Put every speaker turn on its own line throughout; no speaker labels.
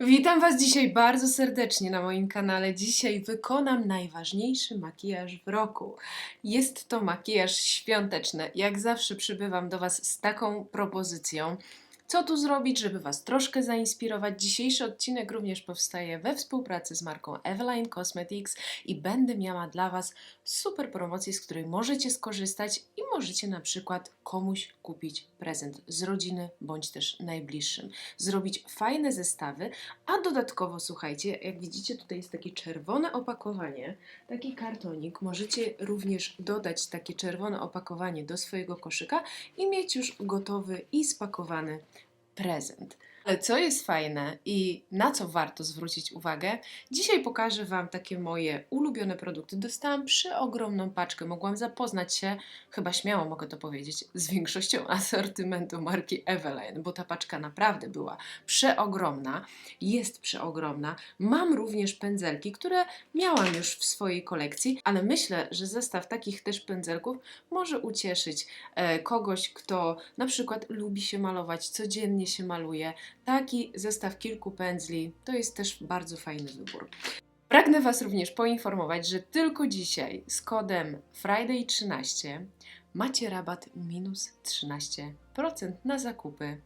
Witam Was dzisiaj bardzo serdecznie na moim kanale. Dzisiaj wykonam najważniejszy makijaż w roku. Jest to makijaż świąteczny. Jak zawsze przybywam do Was z taką propozycją. Co tu zrobić, żeby Was troszkę zainspirować? Dzisiejszy odcinek również powstaje we współpracy z marką Eveline Cosmetics i będę miała dla Was super promocję, z której możecie skorzystać i możecie na przykład komuś kupić prezent z rodziny bądź też najbliższym. Zrobić fajne zestawy, a dodatkowo słuchajcie, jak widzicie tutaj jest takie czerwone opakowanie, taki kartonik. Możecie również dodać takie czerwone opakowanie do swojego koszyka i mieć już gotowy i spakowany prezent. Ale co jest fajne i na co warto zwrócić uwagę, dzisiaj pokażę Wam takie moje ulubione produkty. Dostałam przeogromną paczkę, mogłam zapoznać się, chyba śmiało mogę to powiedzieć, z większością asortymentu marki Eveline, bo ta paczka naprawdę była przeogromna, jest przeogromna. Mam również pędzelki, które miałam już w swojej kolekcji, ale myślę, że zestaw takich też pędzelków może ucieszyć e, kogoś, kto na przykład lubi się malować, codziennie się maluje. Taki zestaw kilku pędzli to jest też bardzo fajny wybór. Pragnę Was również poinformować, że tylko dzisiaj z kodem Friday13 macie rabat minus 13% na zakupy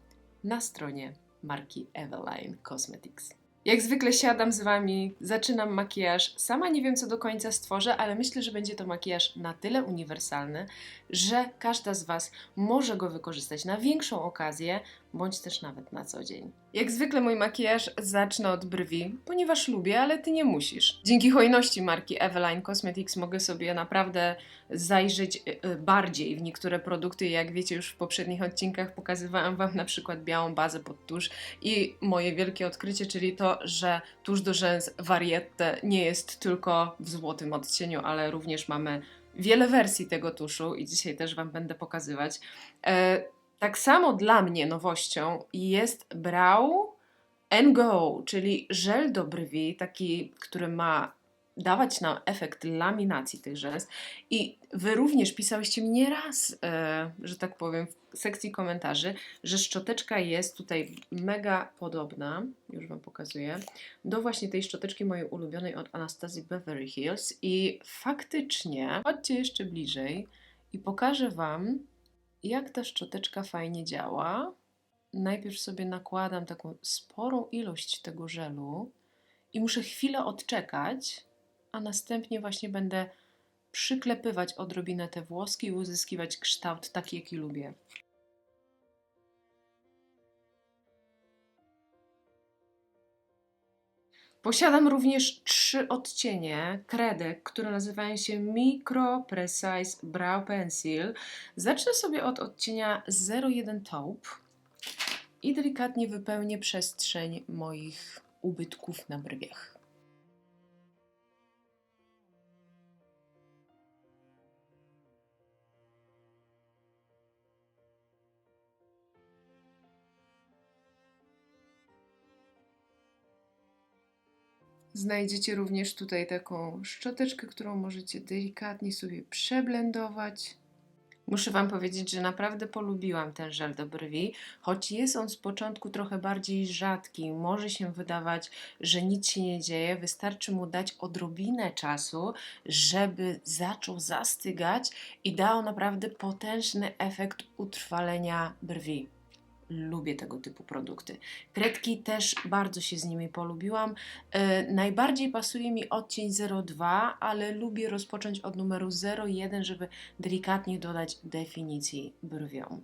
na stronie marki Eveline Cosmetics. Jak zwykle siadam z Wami, zaczynam makijaż. Sama nie wiem, co do końca stworzę, ale myślę, że będzie to makijaż na tyle uniwersalny, że każda z Was może go wykorzystać na większą okazję, bądź też nawet na co dzień. Jak zwykle mój makijaż zacznę od brwi, ponieważ lubię, ale Ty nie musisz. Dzięki hojności marki Eveline Cosmetics mogę sobie naprawdę zajrzeć y, y, bardziej w niektóre produkty. Jak wiecie, już w poprzednich odcinkach pokazywałam Wam na przykład białą bazę pod tusz i moje wielkie odkrycie, czyli to, że tusz do rzęs Variette nie jest tylko w złotym odcieniu, ale również mamy wiele wersji tego tuszu i dzisiaj też Wam będę pokazywać. E, tak samo dla mnie nowością jest Brow and Go, czyli żel do brwi, taki, który ma dawać nam efekt laminacji tych rzęs. I Wy również pisałyście mi nieraz, e, że tak powiem, w sekcji komentarzy, że szczoteczka jest tutaj mega podobna, już Wam pokazuję, do właśnie tej szczoteczki mojej ulubionej od Anastazji Beverly Hills. I faktycznie, chodźcie jeszcze bliżej i pokażę Wam, jak ta szczoteczka fajnie działa. Najpierw sobie nakładam taką sporą ilość tego żelu i muszę chwilę odczekać, a następnie właśnie będę przyklepywać odrobinę te włoski i uzyskiwać kształt taki, jaki lubię. Posiadam również trzy odcienie kredek, które nazywają się Micro Precise Brow Pencil. Zacznę sobie od odcienia 01 Taupe i delikatnie wypełnię przestrzeń moich ubytków na brwiach. Znajdziecie również tutaj taką szczoteczkę, którą możecie delikatnie sobie przeblendować. Muszę Wam powiedzieć, że naprawdę polubiłam ten żel do brwi, choć jest on z początku trochę bardziej rzadki. Może się wydawać, że nic się nie dzieje, wystarczy mu dać odrobinę czasu, żeby zaczął zastygać i dał naprawdę potężny efekt utrwalenia brwi lubię tego typu produkty. Kredki też bardzo się z nimi polubiłam. E, najbardziej pasuje mi odcień 02, ale lubię rozpocząć od numeru 01, żeby delikatnie dodać definicji brwią.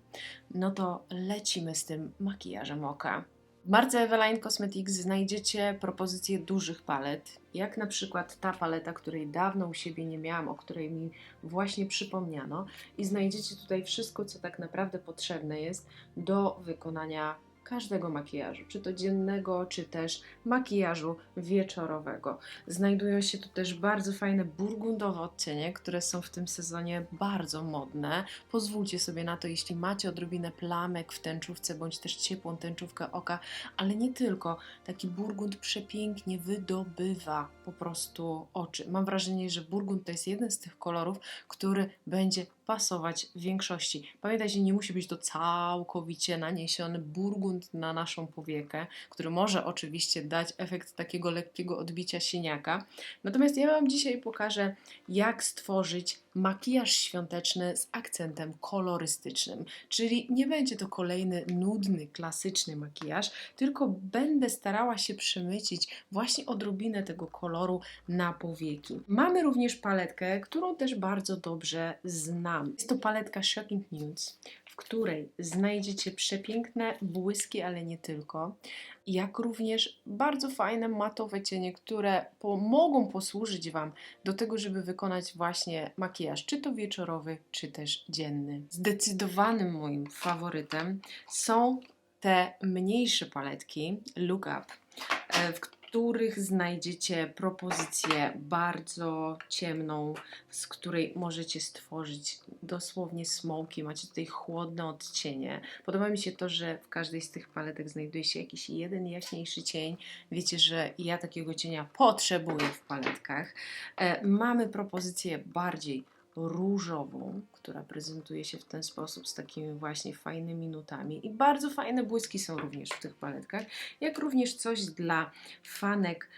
No to lecimy z tym makijażem oka. W marce Eveline Cosmetics znajdziecie propozycje dużych palet, jak na przykład ta paleta, której dawno u siebie nie miałam, o której mi właśnie przypomniano. I znajdziecie tutaj wszystko, co tak naprawdę potrzebne jest do wykonania każdego makijażu, czy to dziennego, czy też makijażu wieczorowego. Znajdują się tu też bardzo fajne burgundowe odcienie, które są w tym sezonie bardzo modne. Pozwólcie sobie na to, jeśli macie odrobinę plamek w tęczówce, bądź też ciepłą tęczówkę oka, ale nie tylko. Taki burgund przepięknie wydobywa po prostu oczy. Mam wrażenie, że burgund to jest jeden z tych kolorów, który będzie pasować w większości. Pamiętajcie, nie musi być to całkowicie naniesiony burgund na naszą powiekę, który może oczywiście dać efekt takiego lekkiego odbicia siniaka. Natomiast ja Wam dzisiaj pokażę, jak stworzyć makijaż świąteczny z akcentem kolorystycznym. Czyli nie będzie to kolejny nudny, klasyczny makijaż, tylko będę starała się przemycić właśnie odrobinę tego koloru na powieki. Mamy również paletkę, którą też bardzo dobrze znam. Jest to paletka Shocking Nudes, w której znajdziecie przepiękne błyski, ale nie tylko, jak również bardzo fajne matowe cienie, które pomogą posłużyć Wam do tego, żeby wykonać właśnie makijaż, czy to wieczorowy, czy też dzienny. Zdecydowanym moim faworytem są te mniejsze paletki Look Up, e, w których znajdziecie propozycję bardzo ciemną, z której możecie stworzyć dosłownie smoki. Macie tutaj chłodne odcienie. Podoba mi się to, że w każdej z tych paletek znajduje się jakiś jeden jaśniejszy cień. Wiecie, że ja takiego cienia potrzebuję w paletkach. E, mamy propozycję bardziej różową, która prezentuje się w ten sposób z takimi właśnie fajnymi nutami. I bardzo fajne błyski są również w tych paletkach, jak również coś dla fanek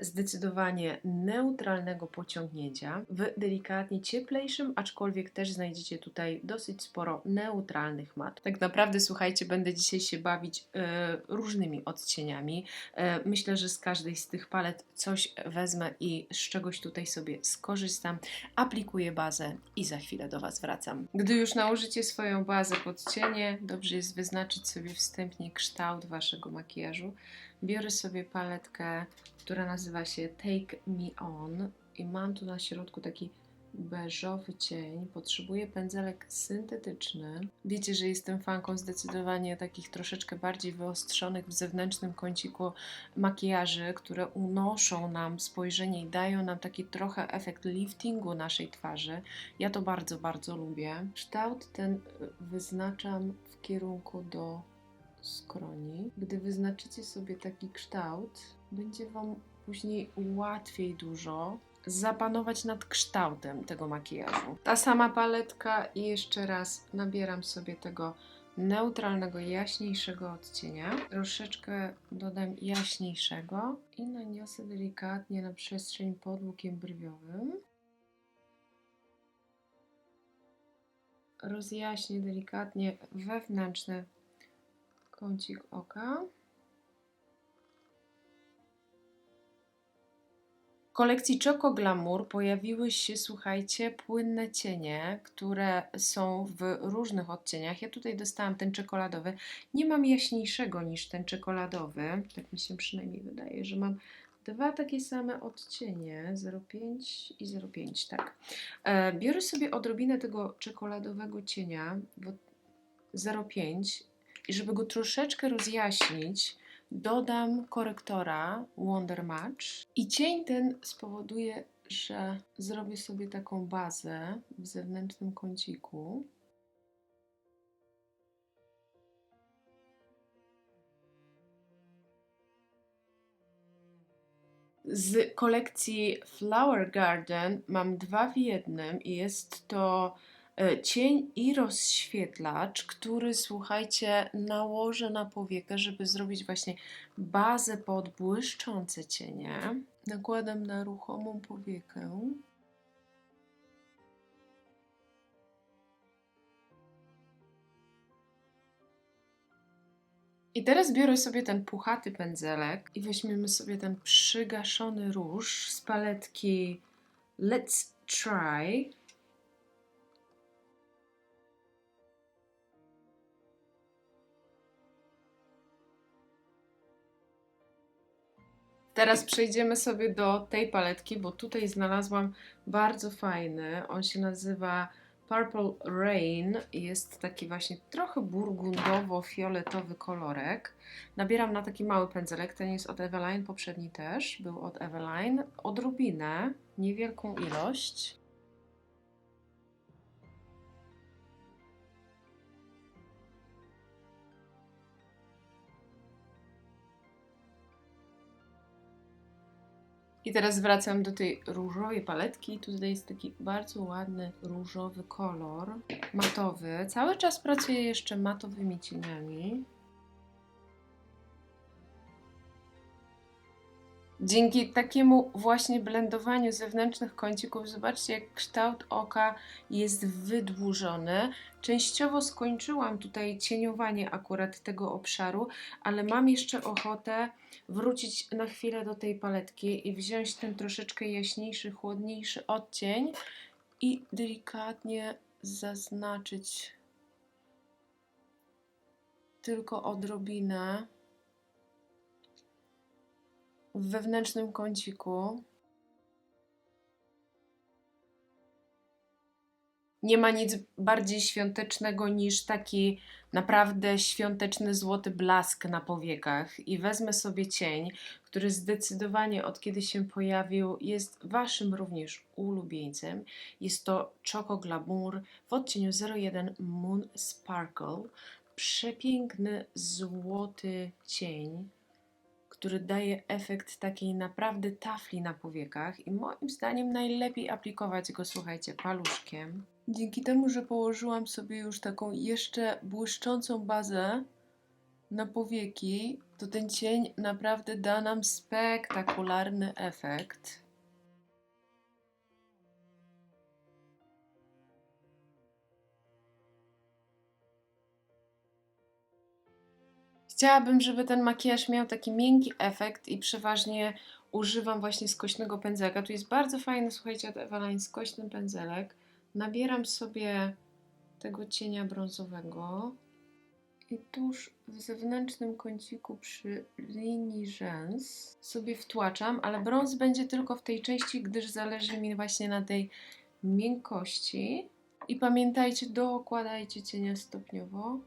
zdecydowanie neutralnego pociągnięcia w delikatnie cieplejszym, aczkolwiek też znajdziecie tutaj dosyć sporo neutralnych mat. Tak naprawdę, słuchajcie, będę dzisiaj się bawić e, różnymi odcieniami. E, myślę, że z każdej z tych palet coś wezmę i z czegoś tutaj sobie skorzystam. Aplikuję bazę i za chwilę do Was wracam. Gdy już nałożycie swoją bazę pod cienie, dobrze jest wyznaczyć sobie wstępnie kształt Waszego makijażu. Biorę sobie paletkę, która nazywa się Take Me On i mam tu na środku taki beżowy cień. Potrzebuję pędzelek syntetyczny. Wiecie, że jestem fanką zdecydowanie takich troszeczkę bardziej wyostrzonych w zewnętrznym kąciku makijaży, które unoszą nam spojrzenie i dają nam taki trochę efekt liftingu naszej twarzy. Ja to bardzo, bardzo lubię. Kształt ten wyznaczam w kierunku do skroni. Gdy wyznaczycie sobie taki kształt, będzie Wam później łatwiej dużo zapanować nad kształtem tego makijażu. Ta sama paletka i jeszcze raz nabieram sobie tego neutralnego, jaśniejszego odcienia. Troszeczkę dodam jaśniejszego i naniosę delikatnie na przestrzeń pod łukiem brwiowym. Rozjaśnię delikatnie wewnętrzne kącik oka. W kolekcji Choco Glamour pojawiły się, słuchajcie, płynne cienie, które są w różnych odcieniach. Ja tutaj dostałam ten czekoladowy. Nie mam jaśniejszego niż ten czekoladowy. Tak mi się przynajmniej wydaje, że mam dwa takie same odcienie 0,5 i 0,5, tak. E, biorę sobie odrobinę tego czekoladowego cienia 0,5 i żeby go troszeczkę rozjaśnić, dodam korektora Wonder Match i cień ten spowoduje, że zrobię sobie taką bazę w zewnętrznym kąciku. Z kolekcji Flower Garden mam dwa w jednym i jest to cień i rozświetlacz, który słuchajcie, nałożę na powiekę, żeby zrobić właśnie bazę pod błyszczące cienie. Nakładam na ruchomą powiekę. I teraz biorę sobie ten puchaty pędzelek i weźmiemy sobie ten przygaszony róż z paletki Let's Try. Teraz przejdziemy sobie do tej paletki, bo tutaj znalazłam bardzo fajny. On się nazywa Purple Rain. Jest taki właśnie trochę burgundowo-fioletowy kolorek. Nabieram na taki mały pędzelek. Ten jest od Eveline, poprzedni też był od Eveline. Odrobinę, niewielką ilość. I teraz wracam do tej różowej paletki. Tutaj jest taki bardzo ładny różowy kolor, matowy. Cały czas pracuję jeszcze matowymi cieniami. Dzięki takiemu właśnie blendowaniu zewnętrznych kącików, zobaczcie jak kształt oka jest wydłużony. Częściowo skończyłam tutaj cieniowanie akurat tego obszaru, ale mam jeszcze ochotę wrócić na chwilę do tej paletki i wziąć ten troszeczkę jaśniejszy, chłodniejszy odcień i delikatnie zaznaczyć tylko odrobinę w wewnętrznym kąciku. Nie ma nic bardziej świątecznego niż taki naprawdę świąteczny złoty blask na powiekach. I wezmę sobie cień, który zdecydowanie od kiedy się pojawił jest Waszym również ulubieńcem. Jest to Choco Glamour w odcieniu 01 Moon Sparkle. Przepiękny złoty cień który daje efekt takiej naprawdę tafli na powiekach i moim zdaniem najlepiej aplikować go, słuchajcie, paluszkiem. Dzięki temu, że położyłam sobie już taką jeszcze błyszczącą bazę na powieki, to ten cień naprawdę da nam spektakularny efekt. Chciałabym, żeby ten makijaż miał taki miękki efekt i przeważnie używam właśnie skośnego pędzelka. Tu jest bardzo fajny, słuchajcie, od Eveline skośny pędzelek. Nabieram sobie tego cienia brązowego i tuż w zewnętrznym kąciku przy linii rzęs sobie wtłaczam, ale brąz będzie tylko w tej części, gdyż zależy mi właśnie na tej miękkości. I pamiętajcie, dokładajcie cienia stopniowo.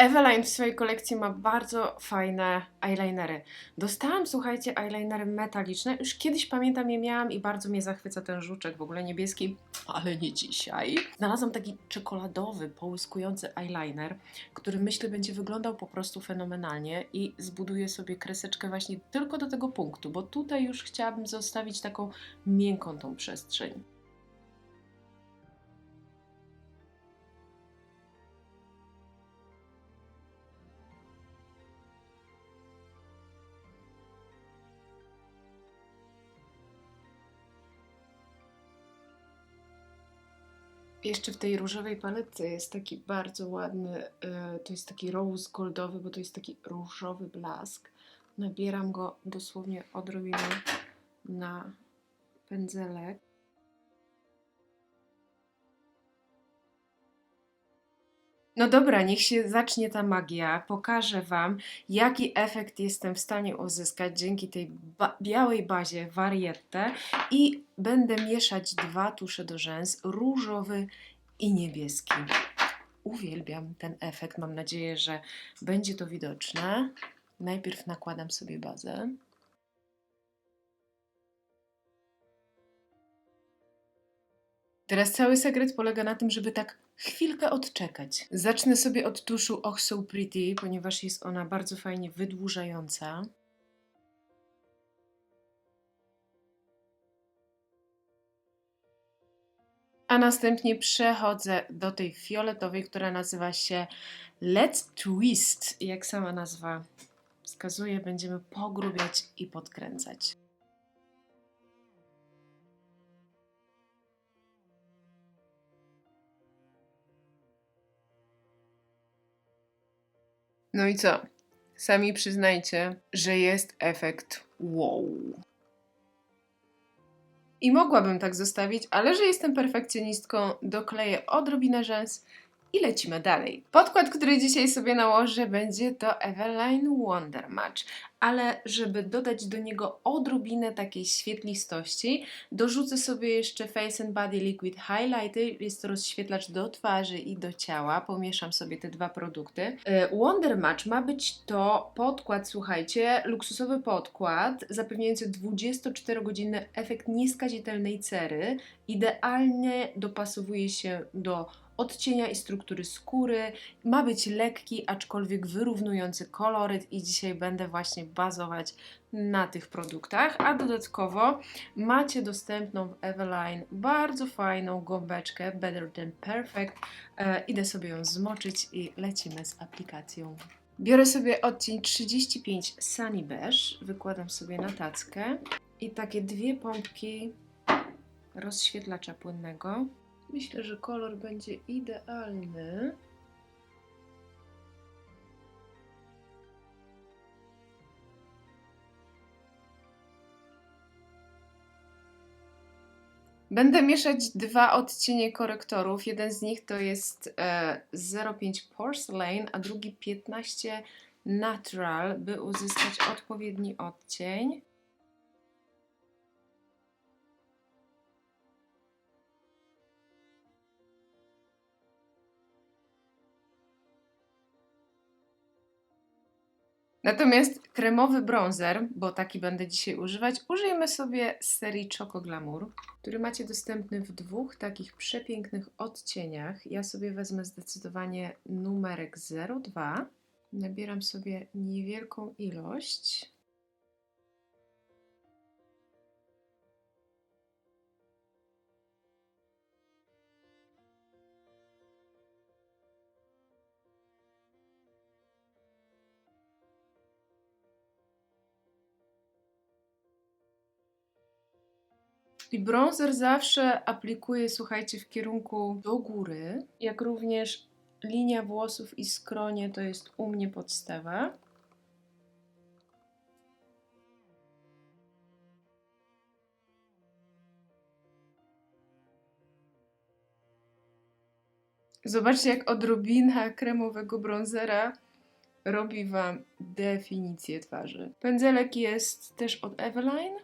Eveline w swojej kolekcji ma bardzo fajne eyelinery. Dostałam, słuchajcie, eyelinery metaliczne. Już kiedyś pamiętam je miałam i bardzo mnie zachwyca ten żuczek, w ogóle niebieski, ale nie dzisiaj. Znalazłam taki czekoladowy, połyskujący eyeliner, który myślę będzie wyglądał po prostu fenomenalnie i zbuduję sobie kreseczkę właśnie tylko do tego punktu, bo tutaj już chciałabym zostawić taką miękką tą przestrzeń. Jeszcze w tej różowej paletce jest taki bardzo ładny, e, to jest taki rose goldowy, bo to jest taki różowy blask. Nabieram go dosłownie odrobinę na pędzelek. No dobra, niech się zacznie ta magia. Pokażę Wam, jaki efekt jestem w stanie uzyskać dzięki tej ba białej bazie Variette i będę mieszać dwa tusze do rzęs, różowy i niebieski. Uwielbiam ten efekt, mam nadzieję, że będzie to widoczne. Najpierw nakładam sobie bazę. Teraz cały sekret polega na tym, żeby tak chwilkę odczekać. Zacznę sobie od tuszu Och So Pretty, ponieważ jest ona bardzo fajnie wydłużająca. A następnie przechodzę do tej fioletowej, która nazywa się Let's Twist. Jak sama nazwa wskazuje, będziemy pogrubiać i podkręcać. No i co? Sami przyznajcie, że jest efekt wow. I mogłabym tak zostawić, ale że jestem perfekcjonistką, dokleję odrobinę rzęs I lecimy dalej. Podkład, który dzisiaj sobie nałożę, będzie to Eveline Wonder Match, ale żeby dodać do niego odrobinę takiej świetlistości, dorzucę sobie jeszcze Face and Body Liquid Highlighter. Jest to rozświetlacz do twarzy i do ciała. Pomieszam sobie te dwa produkty. E, Wonder Match ma być to podkład, słuchajcie, luksusowy podkład zapewniający 24-godzinny efekt nieskazitelnej cery. Idealnie dopasowuje się do odcienia i struktury skóry. Ma być lekki, aczkolwiek wyrównujący koloryt i dzisiaj będę właśnie bazować na tych produktach, a dodatkowo macie dostępną w Eveline bardzo fajną gąbeczkę Better Than Perfect. E, idę sobie ją zmoczyć i lecimy z aplikacją. Biorę sobie odcień 35 Sunny Beige, wykładam sobie na tackę i takie dwie pompki rozświetlacza płynnego. Myślę, że kolor będzie idealny. Będę mieszać dwa odcienie korektorów. Jeden z nich to jest e, 05 Porcelain, a drugi 15 Natural, by uzyskać odpowiedni odcień. Natomiast kremowy bronzer, bo taki będę dzisiaj używać, użyjmy sobie z serii Choco Glamour, który macie dostępny w dwóch takich przepięknych odcieniach. Ja sobie wezmę zdecydowanie numerek 02. Nabieram sobie niewielką ilość. I bronzer zawsze aplikuję, słuchajcie, w kierunku do góry, jak również linia włosów i skronie to jest u mnie podstawa. Zobaczcie, jak odrobina kremowego bronzera robi Wam definicję twarzy. Pędzelek jest też od Eveline.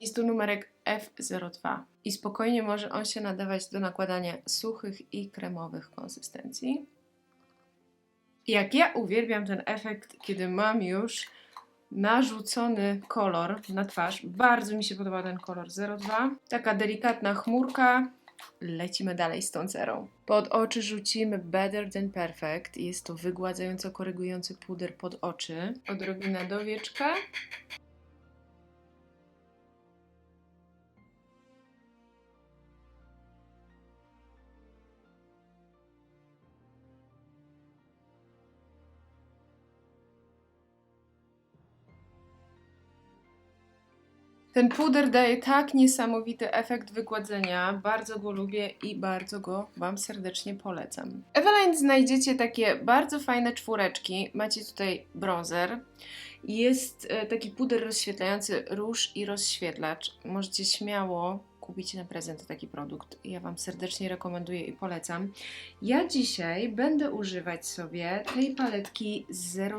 Jest to numerek F02 i spokojnie może on się nadawać do nakładania suchych i kremowych konsystencji. Jak ja uwielbiam ten efekt, kiedy mam już narzucony kolor na twarz. Bardzo mi się podoba ten kolor 02. Taka delikatna chmurka. Lecimy dalej z tą cerą. Pod oczy rzucimy Better Than Perfect. Jest to wygładzająco korygujący puder pod oczy. Odrobina do wieczka. Ten puder daje tak niesamowity efekt wygładzenia. Bardzo go lubię i bardzo go Wam serdecznie polecam. Eveline znajdziecie takie bardzo fajne czwóreczki. Macie tutaj bronzer. Jest e, taki puder rozświetlający róż i rozświetlacz. Możecie śmiało kupić na prezent taki produkt. Ja Wam serdecznie rekomenduję i polecam. Ja dzisiaj będę używać sobie tej paletki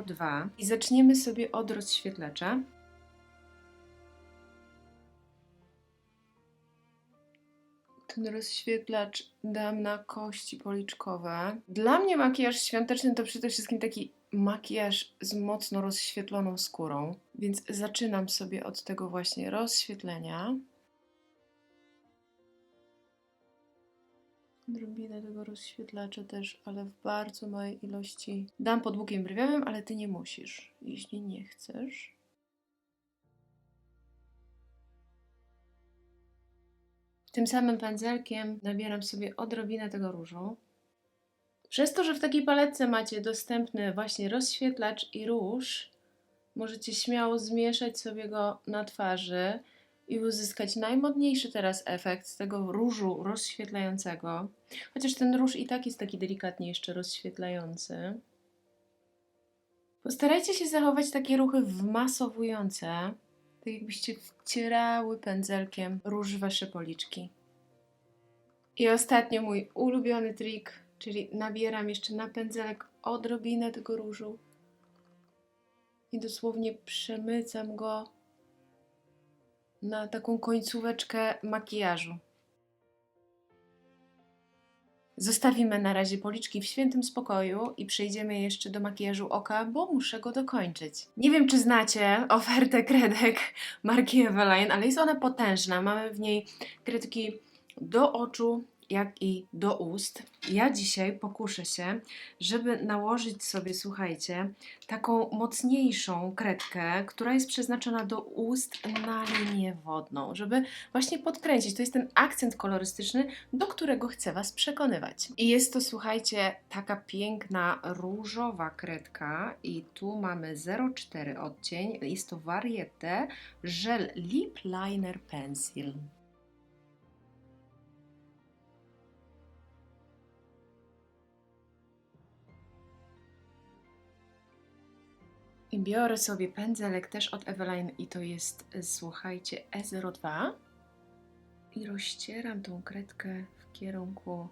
02 i zaczniemy sobie od rozświetlacza. Ten rozświetlacz dam na kości policzkowe. Dla mnie makijaż świąteczny to przede wszystkim taki makijaż z mocno rozświetloną skórą, więc zaczynam sobie od tego właśnie rozświetlenia. Odrobinę tego rozświetlacza też, ale w bardzo małej ilości. Dam pod łukiem brwiowym, ale ty nie musisz, jeśli nie chcesz. Tym samym pędzelkiem nabieram sobie odrobinę tego różu. Przez to, że w takiej paletce macie dostępny właśnie rozświetlacz i róż, możecie śmiało zmieszać sobie go na twarzy i uzyskać najmodniejszy teraz efekt z tego różu rozświetlającego. Chociaż ten róż i tak jest taki delikatnie jeszcze rozświetlający. Postarajcie się zachować takie ruchy wmasowujące, tak jakbyście wcierały pędzelkiem róż wasze policzki. I ostatnio mój ulubiony trik, Czyli nabieram jeszcze na pędzelek odrobinę tego różu i dosłownie przemycam go na taką końcóweczkę makijażu. Zostawimy na razie policzki w świętym spokoju i przejdziemy jeszcze do makijażu oka, bo muszę go dokończyć. Nie wiem, czy znacie ofertę kredek marki Eveline, ale jest ona potężna. Mamy w niej kredki do oczu, jak i do ust. Ja dzisiaj pokuszę się, żeby nałożyć sobie, słuchajcie, taką mocniejszą kredkę, która jest przeznaczona do ust na linię wodną, żeby właśnie podkręcić. To jest ten akcent kolorystyczny, do którego chcę Was przekonywać. I jest to, słuchajcie, taka piękna różowa kredka i tu mamy 04 odcień. Jest to Varieté Gel Lip Liner Pencil. I biorę sobie pędzelek też od Eveline i to jest, słuchajcie, E02 i rozcieram tą kredkę w kierunku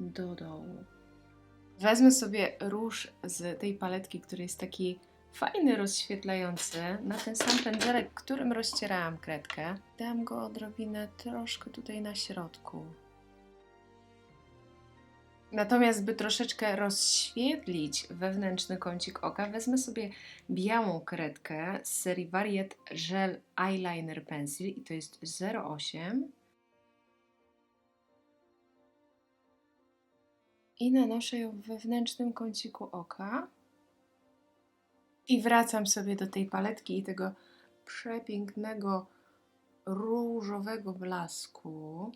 do dołu. Wezmę sobie róż z tej paletki, który jest taki fajny, rozświetlający, na ten sam pędzelek, którym rozcierałam kredkę. Dam go odrobinę troszkę tutaj na środku. Natomiast, by troszeczkę rozświetlić wewnętrzny kącik oka, wezmę sobie białą kredkę z serii Variet Gel Eyeliner Pencil i to jest 08. I nanoszę ją w wewnętrznym kąciku oka. I wracam sobie do tej paletki i tego przepięknego różowego blasku.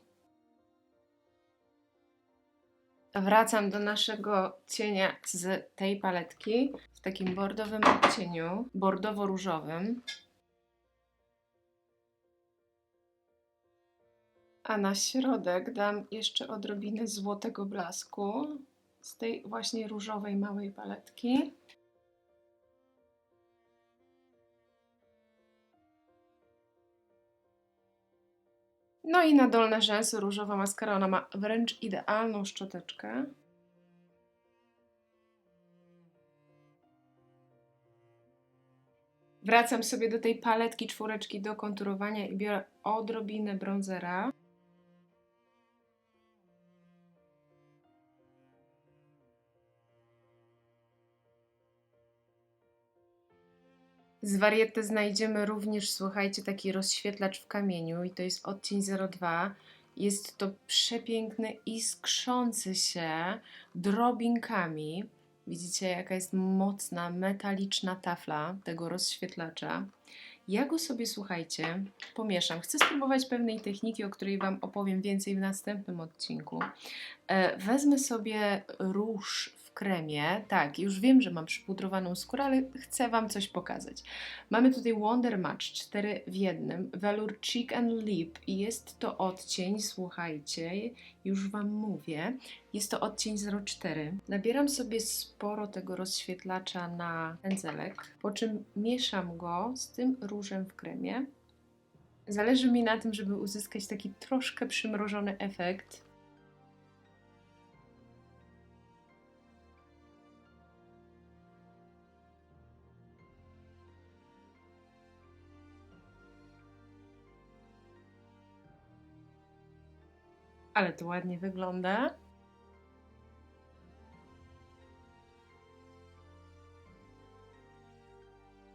Wracam do naszego cienia z tej paletki w takim bordowym odcieniu, bordowo-różowym. A na środek dam jeszcze odrobinę złotego blasku z tej właśnie różowej małej paletki. No i na dolne rzęsy różowa maskara, ona ma wręcz idealną szczoteczkę. Wracam sobie do tej paletki czwóreczki do konturowania i biorę odrobinę bronzera. Z wariety znajdziemy również, słuchajcie, taki rozświetlacz w kamieniu i to jest odcień 02. Jest to przepiękny, iskrzący się drobinkami. Widzicie, jaka jest mocna, metaliczna tafla tego rozświetlacza. Ja go sobie, słuchajcie, pomieszam. Chcę spróbować pewnej techniki, o której Wam opowiem więcej w następnym odcinku. E, wezmę sobie róż kremie. Tak, już wiem, że mam przypudrowaną skórę, ale chcę Wam coś pokazać. Mamy tutaj Wonder Match 4 w jednym, Velour Cheek and Lip i jest to odcień, słuchajcie, już Wam mówię, jest to odcień 04. Nabieram sobie sporo tego rozświetlacza na pędzelek, po czym mieszam go z tym różem w kremie. Zależy mi na tym, żeby uzyskać taki troszkę przymrożony efekt. Ale to ładnie wygląda.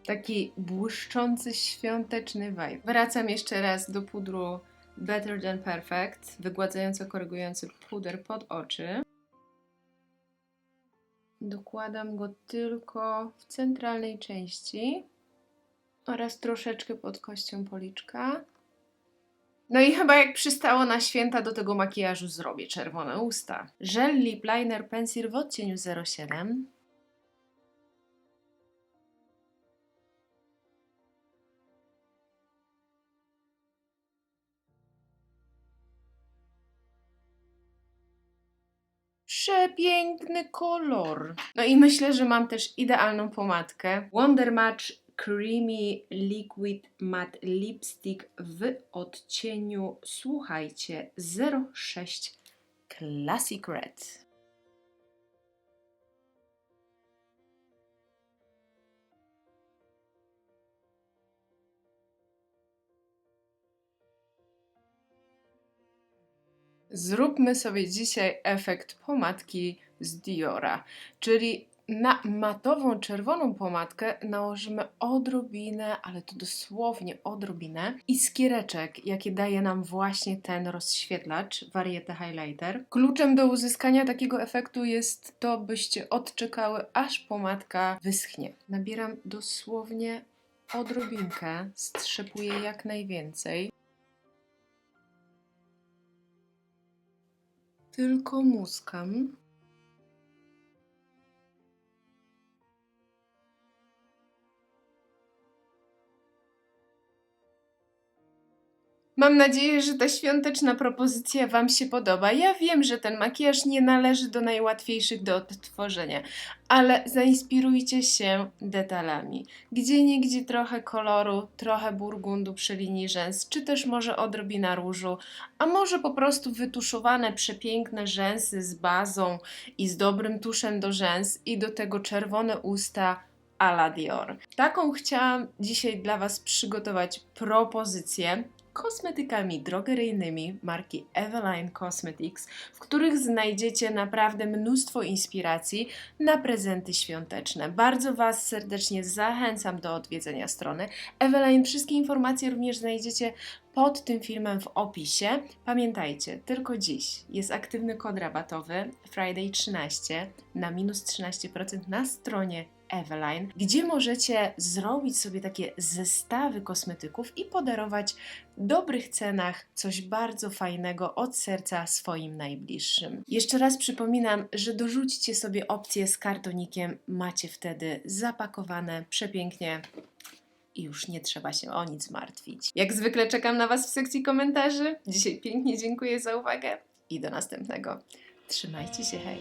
Taki błyszczący, świąteczny vibe. Wracam jeszcze raz do pudru Better Than Perfect, wygładzająco-korygujący puder pod oczy. Dokładam go tylko w centralnej części oraz troszeczkę pod kością policzka. No i chyba jak przystało na święta do tego makijażu zrobię czerwone usta. Żel Lip Liner Pencil w odcieniu 07. Przepiękny kolor. No i myślę, że mam też idealną pomadkę. Wonder Match Creamy Liquid Matte Lipstick w odcieniu, słuchajcie, 06 Classic Red. Zróbmy sobie dzisiaj efekt pomadki z Diora, czyli na matową czerwoną pomadkę nałożymy odrobinę, ale to dosłownie odrobinę iskiereczek, jakie daje nam właśnie ten rozświetlacz Variety Highlighter. Kluczem do uzyskania takiego efektu jest to, byście odczekały, aż pomadka wyschnie. Nabieram dosłownie odrobinkę, strzepuję jak najwięcej. Tylko muskam. Mam nadzieję, że ta świąteczna propozycja Wam się podoba. Ja wiem, że ten makijaż nie należy do najłatwiejszych do odtworzenia, ale zainspirujcie się detalami. Gdzie niegdzie trochę koloru, trochę burgundu przy linii rzęs, czy też może odrobina różu, a może po prostu wytuszowane przepiękne rzęsy z bazą i z dobrym tuszem do rzęs i do tego czerwone usta a la Dior. Taką chciałam dzisiaj dla Was przygotować propozycję kosmetykami drogeryjnymi marki Eveline Cosmetics, w których znajdziecie naprawdę mnóstwo inspiracji na prezenty świąteczne. Bardzo Was serdecznie zachęcam do odwiedzenia strony Eveline. Wszystkie informacje również znajdziecie pod tym filmem w opisie. Pamiętajcie, tylko dziś jest aktywny kod rabatowy Friday 13 na minus 13% na stronie Eveline, gdzie możecie zrobić sobie takie zestawy kosmetyków i podarować w dobrych cenach coś bardzo fajnego od serca swoim najbliższym. Jeszcze raz przypominam, że dorzućcie sobie opcję z kartonikiem, macie wtedy zapakowane przepięknie i już nie trzeba się o nic martwić. Jak zwykle czekam na Was w sekcji komentarzy. Dzisiaj pięknie dziękuję za uwagę i do następnego. Trzymajcie się, hej!